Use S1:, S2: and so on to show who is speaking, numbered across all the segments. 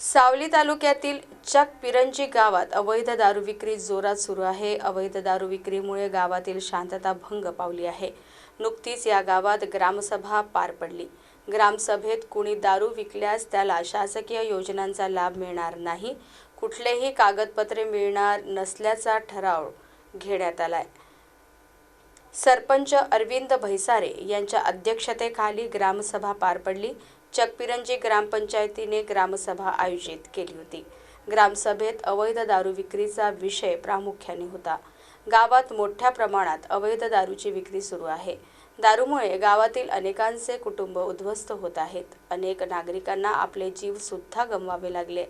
S1: सावली तालुक्यातील चकपिरंजी गावात अवैध दारू विक्री जोरात सुरू आहे. अवैध दारू विक्रीमुळे गावातील शांतता भंग पावली आहे. नुकतीच या गावात ग्रामसभा पार पडली. ग्रामसभेत कुणी दारू विकल्यास त्याला शासकीय योजनांचा लाभ मिळणार नाही. कुठलेही कागदपत्रे मिळणार नसल्याचा ठराव घेण्यात आलाय. सरपंच अरविंद भैसारे यांच्या अध्यक्षतेखाली ग्रामसभा पार पडली. चकपिरंजी ग्रामपंचायतीने ग्रामसभा आयोजित केली होती. ग्रामसभेत अवैध दारू विक्रीचा विषय प्रामुख्याने होता. गावात मोठ्या प्रमाणात अवैध दारूची विक्री सुरू आहे. दारूमुळे गावातील अनेकांचे कुटुंब उद्ध्वस्त होत आहेत. अनेक नागरिकांना आपले जीव सुद्धा गमवावे लागले.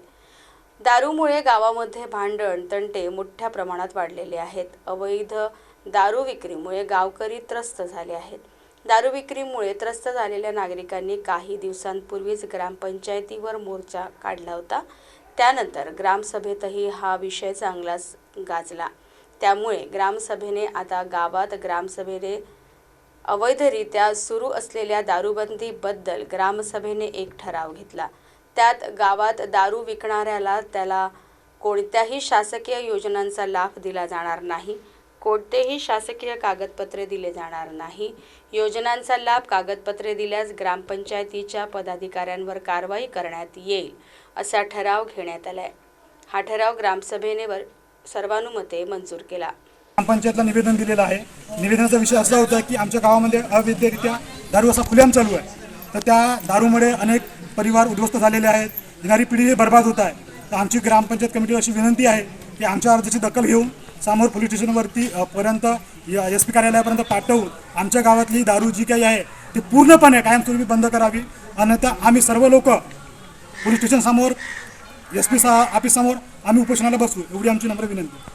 S1: दारूमुळे गावामध्ये भांडण तंटे मोठ्या प्रमाणात वाढलेले आहेत. अवैध दारू विक्रीमुळे गावकरी त्रस्त झाले आहेत. दारू विक्रीमुळे त्रस्त झालेल्या नागरिकांनी काही दिवसांपूर्वीच ग्रामपंचायतीवर मोर्चा काढला होता. त्यानंतर ग्रामसभेतही हा विषय चांगलाच गाजला. त्यामुळे ग्रामसभेने आता गावात ग्रामसभेने अवैधरित्या सुरू असलेल्या दारूबंदीबद्दल ग्रामसभेने एक ठराव घेतला. त्यात गावात दारू विकणाऱ्याला त्याला कोणत्याही शासकीय योजनांचा लाभ दिला जाणार नाही. कोणतेही शासकीय कागदपत्रे दिले जाणार नाही. योजनांचा लाभ कागदपत्रे दिल्यास ग्रामपंचायतीच्या पदाधिकाऱ्यांवर कारवाई करण्यात येईल असा ठराव घेण्यात आला आहे हा ठराव ग्रामसभेने सर्वानुमते मंजूर केला.
S2: ग्रामपंचायतला निवेदन दिलेलं आहे. निवेदनाचा विषय असा होता की आमच्या गावामध्ये अवैधरित्या दारू असा खुल्याम चालू आहे. तर त्या दारूमुळे अनेक परिवार उद्ध्वस्त झालेले आहेत. येणारी पिढी बर्बाद होत आहे. तर आमची ग्रामपंचायत कमिटीला अशी विनंती आहे की आमच्या अर्जाची दखल घेऊन समोर पोलीस स्टेशनवरती पर्यंत एस पी कार्यालयापर्यंत पाठवून आमच्या गावातली दारू जी काही आहे ती पूर्णपणे कायमस्वरूपी बंद करावी. अन्यथा आम्ही सर्व लोक पोलीस स्टेशनसमोर एस पी सा ऑफिससमोर आम्ही उपोषणाला बसू एवढी आमची नम्र विनंती.